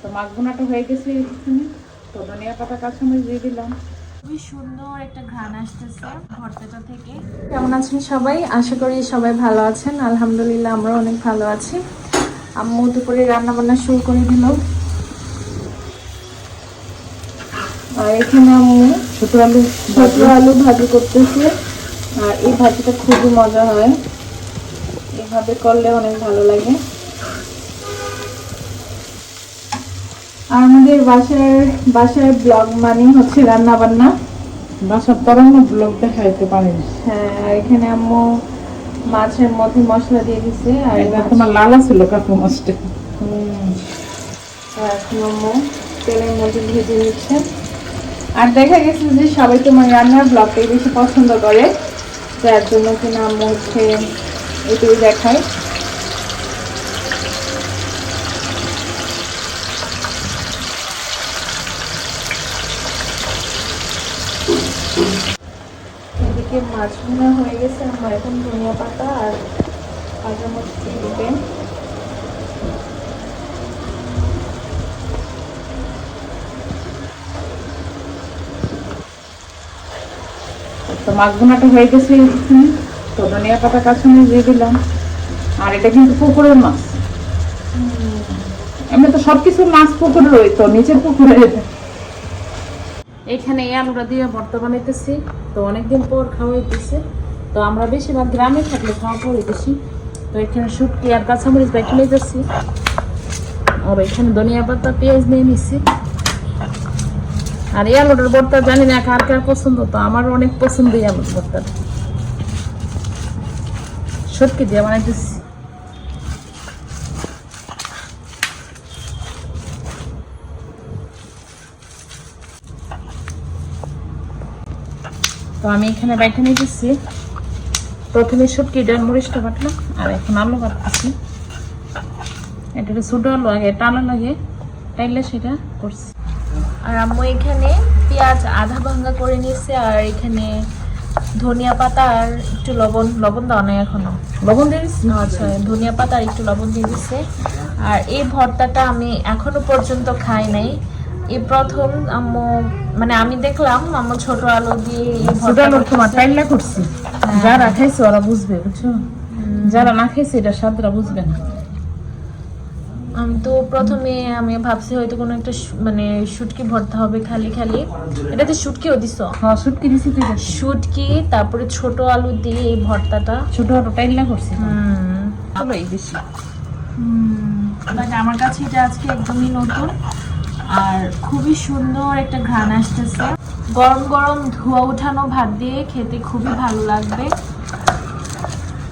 তো মাছ বোনাটা হয়ে গেছে এখানে তো ধনিয়া পাতা কাঁচামরিচ দিয়ে দিলাম। খুবই সুন্দর একটা ঘ্রাণ আসতেছে ভর্তাটা থেকে। কেমন আছেন সবাই? আশা করি সবাই ভালো আছেন। আলহামদুলিল্লাহ আমরা অনেক ভালো আছি। আম্মু দুপুরে রান্না বান্না শুরু করে দিল। আর এখানে আম্মু ছোট আলু ছোট আলু ভাজি করতেছে। আর এই ভাজিটা খুবই মজা হয়। এভাবে করলে অনেক ভালো লাগে। আমাদের বাসার বাসার ব্লগ মানে হচ্ছে রান্না বান্না বাসার তরঙ্গ ব্লগ দেখাইতে পারি হ্যাঁ আর এখানে আম্মু মাছের মধ্যে মশলা দিয়ে দিছে আর এটা তোমার লালা ছিল কাকু মাছটা। এখন আম্মু তেলের মধ্যে ভেজে নিচ্ছে। আর দেখা গেছে যে সবাই তোমার রান্নার ব্লগটাই বেশি পছন্দ করে। যার জন্য কিনা আম্মু হচ্ছে এটাই দেখায়। এদিকে মাছ ভুনা হয়ে গেছে আমার এখন ধনিয়া পাতা আর কাঁচা মরিচ দিয়ে দিবে তো মাছ বোনাটা হয়ে গেছে তো ধনিয়া পাতা কাঁচামরিচ দিয়ে দিলাম। আর এটা কিন্তু পুকুরের মাছ। এমনি তো সবকিছু মাছ পুকুরে রইতো নিচের পুকুরে। এখানে এই আলুটা দিয়ে ভর্তা বানাইতেছি। তো অনেকদিন পর খাওয়া হইতেছে। তো আমরা বেশিরভাগ গ্রামে থাকলে খাওয়া পড়ে বেশি। তো এখানে শুটকি আর কাঁচামরিচ বাইকে নিয়ে যাচ্ছি আর এখানে ধনিয়া পাতা, পেঁয়াজ নিয়ে নিচ্ছি আর এই আলুটার ভর্তা জানি না কার কার পছন্দ, তো আমার অনেক পছন্দ এই আলুর ভর্তাটা সত্যি দিয়ে বানাইতেছি। তো আমি এখানে বাইটা নিতেছি। প্রথমে শুটকি ডাল মরিচটা বাটলাম আর এখন আলু বাটতেছি এটা ছোটো আলু আগে টানা লাগে তাইলে সেটা করছি। আর আম্মু এখানে পেঁয়াজ আধা ভাঙ্গা করে নিয়েছে আর এখানে ধনিয়া পাতা আর একটু লবণ লবণ দেওয়া নাই এখনও। লবণ দিয়ে দিচ্ছি? আচ্ছা ধনিয়া পাতা আর একটু লবণ দিয়ে দিচ্ছে। আর এই ভর্তাটা আমি এখনও পর্যন্ত খাই নাই। এই প্রথম আম্মু মানে আমি দেখলাম আম্মু ছোট আলু দিয়ে এই ছোট তোমার টাইলা করছি। যারা খাইছে ওরা বুঝবে বুঝছ? যারা না খাইছে এটা স্বাদরা বুঝবে না। আমি তো প্রথমে আমি ভাবছি হয়তো কোনো একটা মানে শুটকি ভর্তা হবে খালি খালি। এটাতে শুটকিও দিছ? হ্যাঁ শুটকি দিছি তুই। শুটকি তারপরে ছোট আলু দিয়ে এই ভর্তাটা। ছোট আলু টাইলা করছি। হুম। চলো এই বেশি বাট আমার কাছে এটা আজকে একদমই নতুন। আর খুবই সুন্দর একটা ঘ্রাণ আসতেছে। গরম গরম ধোয়া উঠানো ভাত দিয়ে খেতে খুবই ভালো লাগবে।